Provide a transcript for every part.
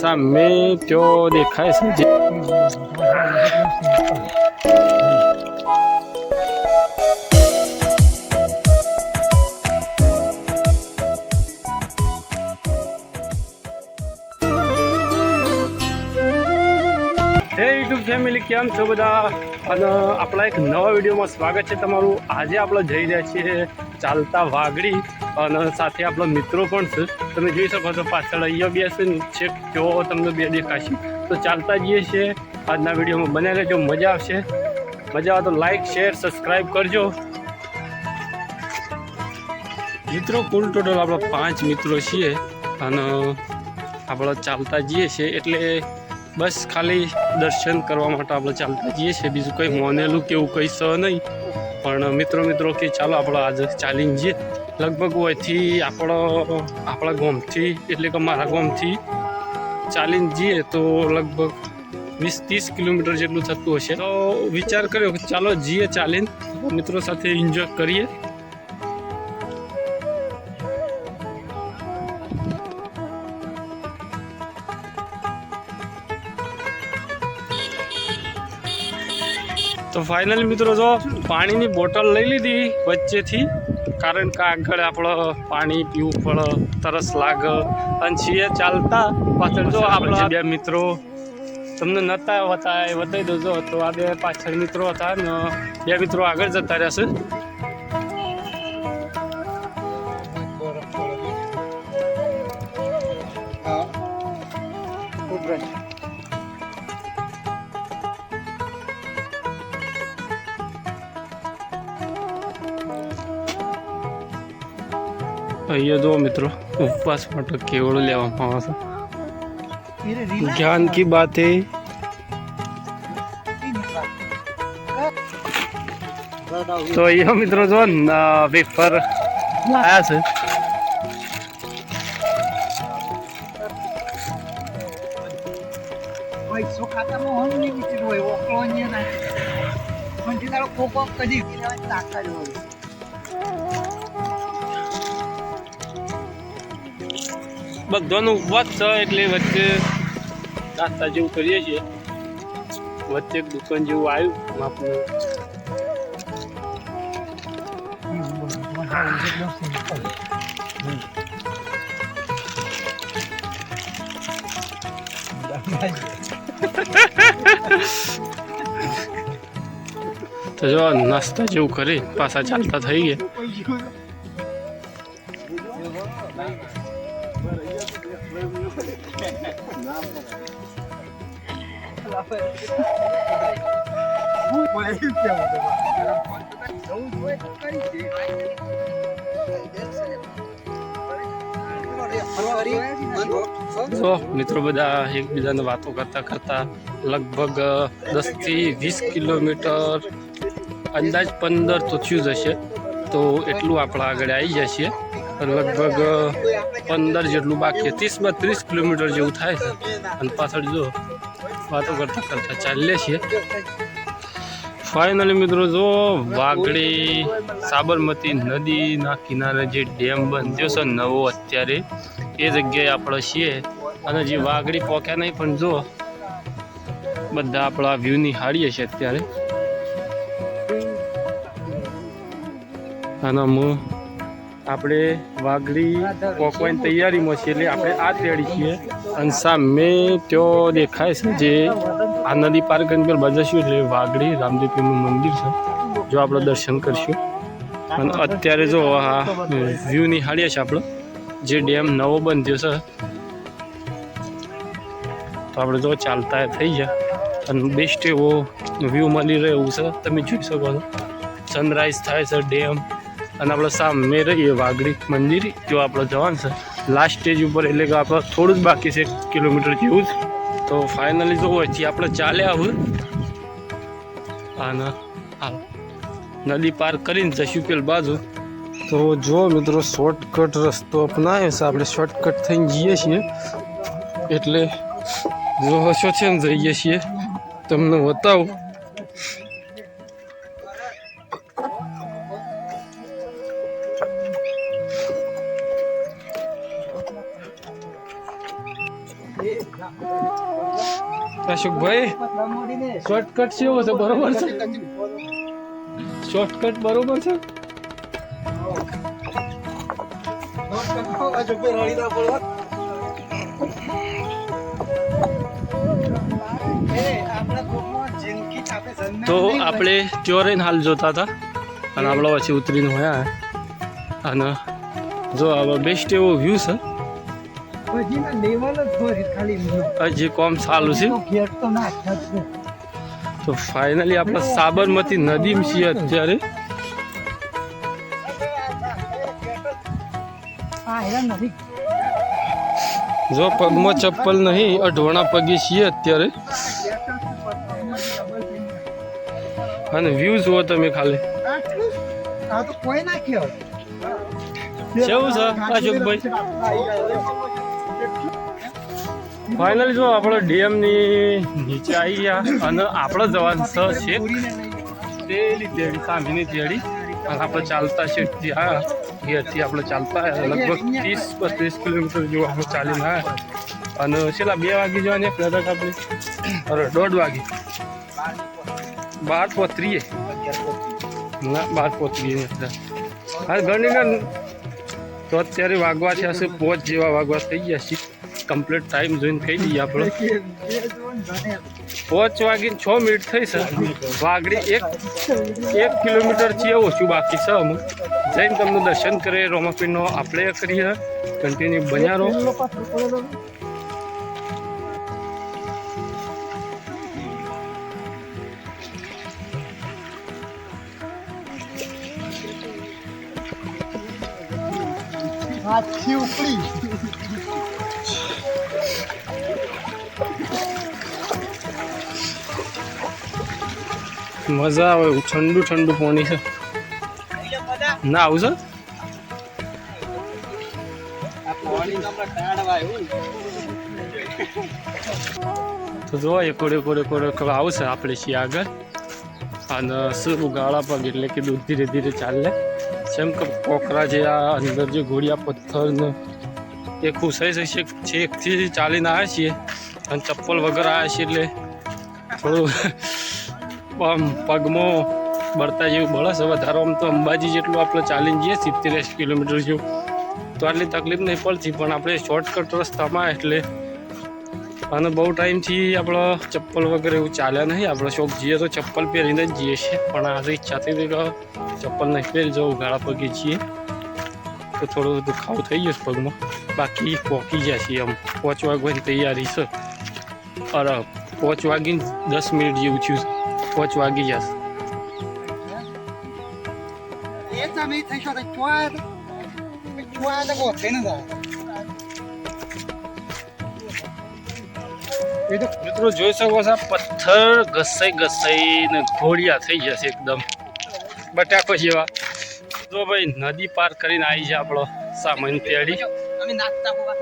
સામે તો દેખાય છે ફેમિલી, કેમ છો બધા? અને આપણા એક નવા વિડીયોમાં સ્વાગત છે તમારું. આજે આપણે જઈ રહ્યા છીએ ચાલતા વાગડી અને સાથે આપણા મિત્રો પણ છે. તમે જોઈ શકો છો પાછળ અહીંયા બેસે છે તેઓ તમને બે દેખાશે. તો ચાલતા જઈએ છીએ. આજના વિડીયોમાં બને રહેજો. મજા આવશે. મજા આવે તો લાઈક શેર સબસ્ક્રાઈબ કરજો. મિત્રો, કુલ ટોટલ આપણા પાંચ મિત્રો છીએ. અને આપણે ચાલતા જઈએ છીએ. એટલે બસ ખાલી દર્શન કરવા માટે આપણે ચાલતા જઈએ છીએ. બીજું કંઈ મોનેલું કે એવું કંઈ સ નહીં. પણ મિત્રો મિત્રો કે ચાલો આપણે આજે ચાલીને જઈએ. લગભગ હોયથી આપણો, આપણા ગામથી, એટલે કે મારા ગામથી ચાલીને જઈએ તો લગભગ વીસ ત્રીસ કિલોમીટર જેટલું થતું હશે. તો વિચાર કર્યો કે ચાલો જઈએ ચાલીને, મિત્રો સાથે એન્જોય કરીએ. તો ફાઇનલી મિત્રો જો પાણીની બોટલ લઈ લીધી વચ્ચેથી. કારણ કે આગળ આપણે પાણી પીવું પડે તરસ લાગે. અને છીએ ચાલતા. પાછળ જો આપણા બે મિત્રો તમને નતા હતા એ બતાવી દોજો તો આ બે પાછળ મિત્રો હતા ને બે મિત્રો આગળ જતા રહેશે અહીંયા જો મિત્રો, ઉપવાસ માટે કેવડો લેવામાં આવે છે. જ્ઞાન કી બાત હે તો અહીંયા મિત્રો જો પેપર આવ્યા છે ખાતામાં હોય ને હોય ઓકલો ને કોક કદી તાકાત હોય બધાનો ઉપવાસ છે એટલે વચ્ચે નાસ્તા જેવું કરીએ છીએ. વચ્ચે એક દુકાન જેવું આવ્યું, માપનું. તો જો, નાસ્તા જેવું કરી, પાછા ચાલતા થઈ ગયા. તો મિત્રો બધા એકબીજાને વાતો કરતા કરતા લગભગ દસથી વીસ કિલોમીટર અંદાજ પંદર તો થયું જ હશે. તો એટલું આપણા આગળ આવી છે લગભગ પંદર જેટલું બાકી ત્રીસ બત્રીસ કિલોમીટર જેવું થાય અને પાછળ જો વાતો કરતા કરતા ચાલીએ છીએ. ફાઇનલી મિત્રો જો વાઘડી સાબરમતી નદીના કિનારે જે ડેમ બંધ્યો છે નવો અત્યારે, એ જગ્યાએ આપણે છીએ. અને જે વાઘડી પોક્યા નહીં, પણ જો બધા આપણા વ્યૂ નિહાળીએ છીએ અત્યારે. અને હું આપણે વાઘડી પોકવાની તૈયારીમાં છીએ એટલે આપણે આ તેડી છીએ. અને સામે ત્યાં દેખાય છે જે આ નદી પાર કરીને પેલા બાજુ એટલે વાઘડી રામદેવપીરનું મંદિર છે. જો આપણે દર્શન કરશું. અને અત્યારે જો આ વ્યૂ નિહાળીએ છીએ આપણે. જે ડેમ નવો બંધ્યો છે. તો આપણે જો ચાલતા થઈ ગયા. અને બેસ્ટ એવો વ્યૂ મળી રહે એવું છે. તમે જોઈ શકો છો. સનરાઈઝ થાય છે ડેમ. અને આપણે સામે રહીએ વાઘડી મંદિર જો આપણે જવાનું છે. લાસ્ટ સ્ટેજ ઉપર, એટલે કે આપણે થોડું જ બાકી છે કિલોમીટર જેવું જ. તો ફાઇનલી જો હોયથી આપણે ચાલ્યા આવું. અને નદી પાર કરીને જશું પેલ બાજુ. તો જો મિત્રો શોર્ટકટ રસ્તો અપનાવ્યો છે. આપણે શોર્ટકટ થઈને જઈએ છીએ. એટલે જો હશો છે ને, જઈએ છીએ. તમને બતાવું. અશોકભાઈ. શોર્ટકટ એવો છે, બરોબર છે? શોર્ટકટ બરોબર છે? તો આપણે ચોરેન હાલ જોતા હતા અને આપણે પછી ઉતરીને હોયા અને જો આવા બેસ્ટ એવો વ્યૂ છે. પછી ના લેવલ જ ભરી ખાલી હજી કોમ ચાલુ છે. તો તો ફાઇનલી આપણે સાબરમતી નદી છીએ અત્યારે. જો પગમાં ચપ્પલ નહીં અઢવાણા પગે છીએ અત્યારે. અને વ્યૂ જુઓ તમે ખાલી. કેવું છે? અશોકભાઈ? ફાઇનલી જો આપણે ડેમની નીચે આવી ગયા અને આપણે જવાનું છે. લઈ તેલી તેડી સાંભીની તેડી અને આપણે ચાલતા છે. ત્યાં ઘેરથી આપણે ચાલતા લગભગ ત્રીસ બત્રીસ કિલોમીટર જેવું આપણે ચાલીને આવ્યા અને છેલ્લા બે વાગે જવાની કદાચ આપણે, અરે, દોઢ વાગે. બાર પોત્રીએ. ના, બાર પોત્રીએ હા ગણ તો અત્યારે વાગવા છે પોચ જેવા વાગવા થઈ ગયા છે કમ્પ્લીટ ટાઈમ જોઈને કહી દઈએ આપણે. પાંચ વાગીને છ મિનિટ થઈ છે. વાગડી એક એક કિલોમીટર છે ઓછું બાકી છે અમુક જઈને તમને દર્શન કરે રોમાપીનો આપણે કરીએ. કન્ટિન્યુ બન્યા રહો. પાછો ઉપડી. મજા આવે એવું ઠંડુ ઠંડુ પાણી છે. ના, આવું છે? તો જોવા એકોડ એકોડ એકોડ કોડે આવશે આપણે છીએ આગળ. અને શું ગાળા પગ એટલે કે દૂધ ધીરે ધીરે ચાલે. જેમ કે કોકરા જે આ અંદર જે ઘોડિયા પથ્થર ને એ ખુશાઈ જશે છેકથી ચાલીને આવ્યા છીએ. અને ચપ્પલ વગર આવ્યા છીએ એટલે થોડું પગમાં બળતા જેવું બળસ ધારો આમ તો અંબાજી જેટલું આપણે ચાલીને જઈએ સિત્તેર કિલોમીટર જેવું. તો આટલી તકલીફ નહીં પડતી, પણ આપણે શોર્ટકટ રસ્તામાં એટલે અને બહુ ટાઈમથી આપણો ચપ્પલ વગેરે એવું ચાલ્યા નહીં. આપણે શોખ જઈએ તો ચપ્પલ પહેરીને જ જઈએ છીએ. પણ આજે ઈચ્છા થઈ હતી કે ચપ્પલ નહીં પહેરી જવું ગાળા પગે છીએ તો થોડો દુખાવો થઈ ગયો પગમાં. બાકી પહોંચી ગયા છીએ આમ. પાંચ વાગવાની તૈયારી છે. અરે, પાંચ વાગીને દસ મિનિટ જેવું થયું પાંચ વાગી જશે. ન મિત્રો જોઈ શકો છો પથ્થર ઘસાઈ ઘસાઈને ઘોડિયા થઈ જશે એકદમ. બટાકો જેવા. જો ભાઈ નદી પાર કરીને આવી છે આપણો સામાન પેડી અમે નાચતા હોવા.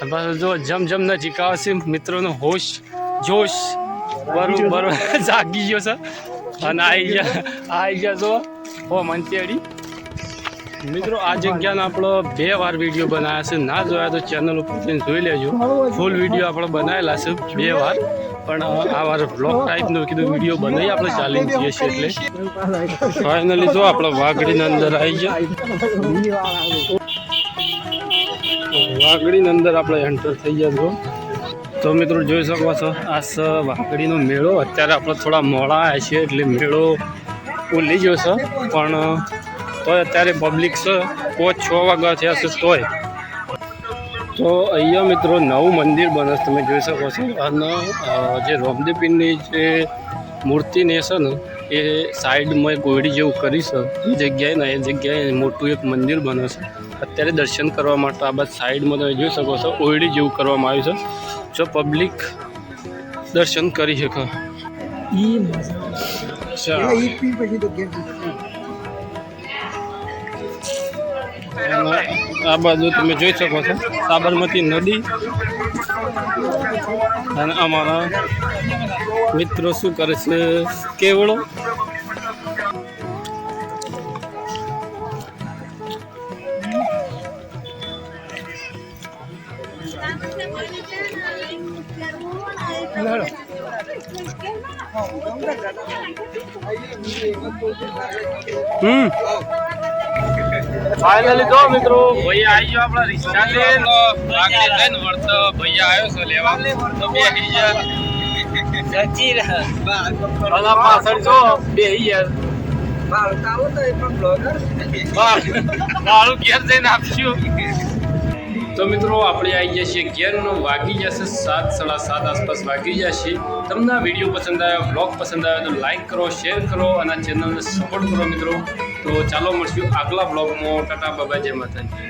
અને પાછું જો જમ જમ નજીક આવશે મિત્રોનો હોશ જોશ. બરું બરું જાગી ગયો છે. અને આવી ગયા આવી ગયા જો. હો, મંતેડી. મિત્રો, આ જગ્યાનો આપણો બે વાર વીડિયો બનાવ્યા છે. ના જોયા તો ચેનલ ઉપર જઈને જોઈ લેજો. ફૂલ વીડિયો આપણે બનાવેલા છે, બે વાર. પણ આ વાર બ્લોક ટાઈપનો કીધું વીડિયો બનાવી આપણે ચાલીને જઈએ છીએ એટલે. ફાઇનલી જો, આપણે વાઘડીની અંદર આવી ગયા. વાઘડીની અંદર આપણે એન્ટર થઈ ગયા છો તો મિત્રો જોઈ શકો છો, આ સ વાકડીનો મેળો, અત્યારે આપણે થોડા મોડા આવ્યા છીએ એટલે મેળો ઉલી ગયો છે, પણ તોય અત્યારે પબ્લિક છે, પોચ છ વાગ્યા થયા છે તોય. તો અહીંયા મિત્રો નવું મંદિર બને તમે જોઈ શકો છો. અને જે રોમદેપીરની જે મૂર્તિને છે ને, એ સાઈડમાં એક ગોળી જેવું કરી છે, એ જગ્યાએ ને એ જગ્યાએ મોટું એક મંદિર બને છે. અત્યારે દર્શન કરવા માટે આ બાદ સાઈડમાં તમે જોઈ શકો છો, ઓયડી જેવું કરવામાં આવ્યું છે. જો પબ્લિક દર્શન કરી શકે. આ બાજુ તમે જોઈ શકો છો સાબરમતી નદી અને અમારા મિત્રો શું કરે છે કેવડો હમ ફાઇનલી જો મિત્રો. ભૈયા આવી ગયો આપણા રિક્ષા લઈને વાગડે થઈને વળતો. ભૈયા આવ્યો છે લેવા. તો બેસી ગયા. સચી રહે અને પાછળ જો બે ગયા. બાળકાઓ તો એ પણ બ્લોગર મારું ઘેર જઈને આપશું. તો મિત્રો, આપણે આવી ગયા છીએ ઘેરનો, વાગી જશે સાત, સાડા સાત આસપાસ વાગી જશે તમને આ વીડિયો પસંદ આવ્યો બ્લોગ પસંદ આવ્યો, તો લાઈક કરો શેર કરો અને ચેનલને સપોર્ટ કરો મિત્રો. તો ચાલો મળશું આગલા બ્લોગમાં ટાટા બાબા જય માતાજી.